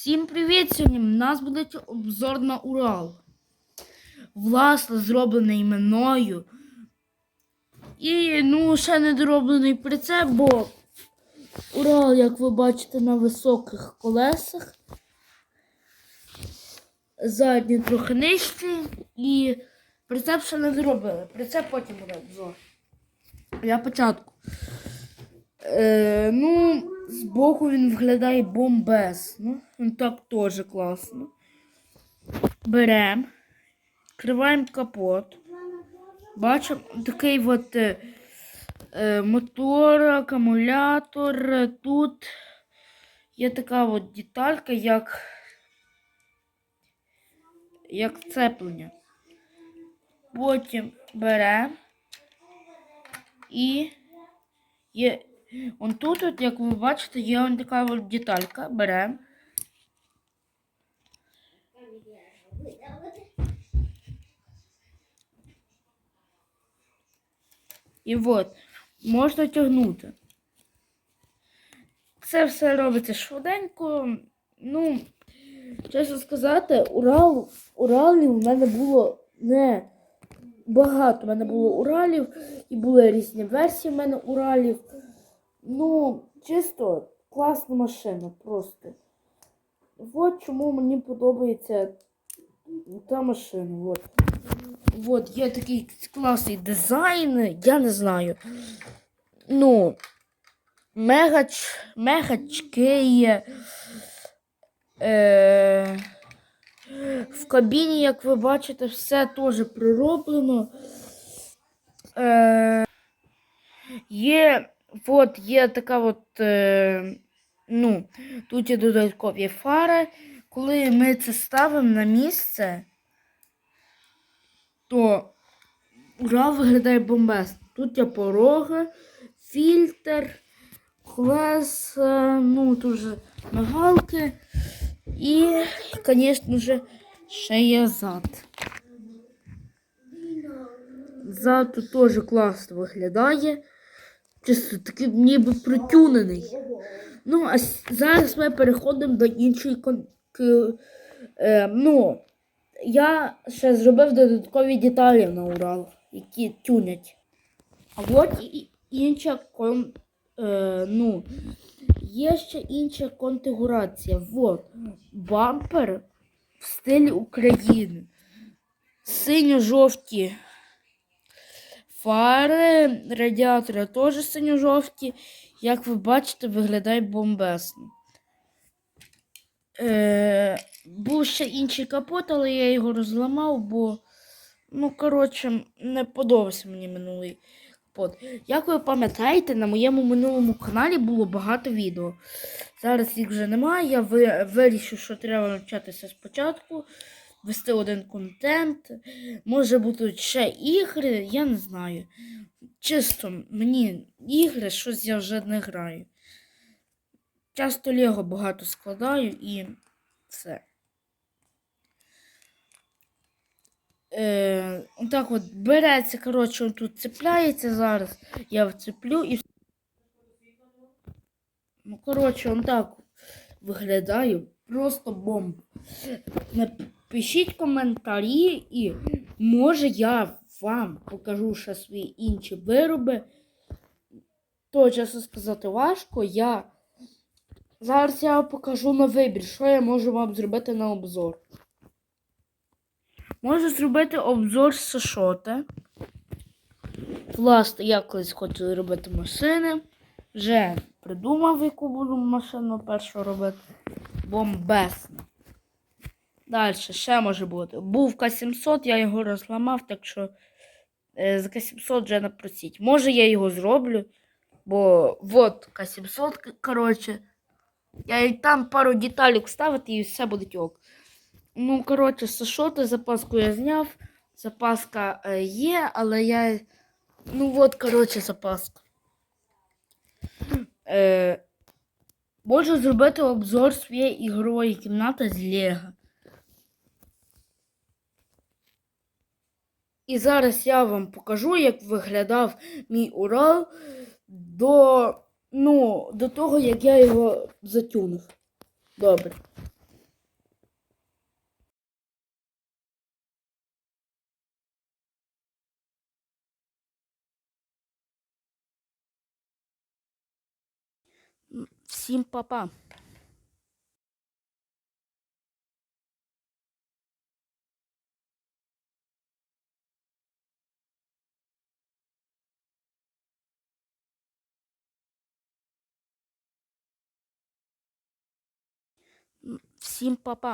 Всім привіт! Сьогодні в нас буде обзор на Урал. Власне, зроблений мною. І, ну, ще не дороблений прицеп, бо Урал, як ви бачите, на високих колесах. Задній трохи нижчий. І прицеп ще не зробили. Прицеп потім буде обзор. Я початку. Е, ну, збоку він виглядає бомбесно. Ну так теж класно. Беремо, відкриваємо капот. Бачимо такий от е, е, мотор, акумулятор. Тут є така от деталька, як, як цеплення. Потім беремо і є. Он тут, от, як ви бачите, є он така от деталька. Беремо. І от, можна тягнути. Це все робиться швиденько. Ну, чесно сказати, Урал, Уралів в мене було не багато. У мене було Уралів і були різні версії в мене Уралів. Ну, чисто класна машина просто. От чому мені подобається та машина. От. От, є такий класний дизайн, я не знаю. Ну, мегач, мегачки є. Е, в кабіні, як ви бачите, все теж пророблено. Е, є От є така от, е, ну, тут є додаткові фари. Коли ми це ставимо на місце, то Урал виглядає бомбесно. Тут є пороги, фільтр, колеса, ну, тут же мигалки і, звісно ж, ще є зад. Зад тут теж класно виглядає. Чисто такий ніби протюнений. Ну, а зараз ми переходимо до іншої кон... е, Ну, я ще зробив додаткові деталі на Урал, які тюнять. А от і- інша кон... е, ну, є ще інша конфігурація. От бампер в стилі України. Синьо-жовті Фари радіатора теж синьо-жовті. Як ви бачите, виглядає бомбесно. Е, був ще інший капот, але я його розламав, бо, ну, коротше, не подобався мені минулий капот. Як ви пам'ятаєте, на моєму минулому каналі було багато відео. Зараз їх вже немає. Я вирішив, що треба навчатися спочатку вести один контент. Може бути ще ігри, я не знаю. Чисто мені ігри, щось я вже не граю. Часто Лего багато складаю і все. Е, так от береться, коротше, тут цепляється зараз. Я вцеплю і. Ну, коротше, он так виглядає. Просто бомба. Напишіть коментарі і може я вам покажу ще свої інші вироби. То, чесно сказати, важко. Я зараз я покажу на вибір, що я можу вам зробити на обзор. Можу зробити обзор з Сашота. Власне, я колись хочу робити машини. Вже придумав, яку буду машину першу робити. Бомбесно. Далі, ще може бути. Був К700, я його розламав, так що е, з К700 вже напросіть. Може я його зроблю, бо от К700, к- коротше. Я і там пару деталей ставити і все буде ок. Ну, коротше, Сашоти, запаску я зняв. Запаска е, є, але я. Ну от, коротше, запаска. Е, можу зробити обзор своєї ігрової кімнати з Лего. І зараз я вам покажу, як виглядав мій Урал до ну, до того, як я його затюнув. Добре. Всім па-па! Всім па-па.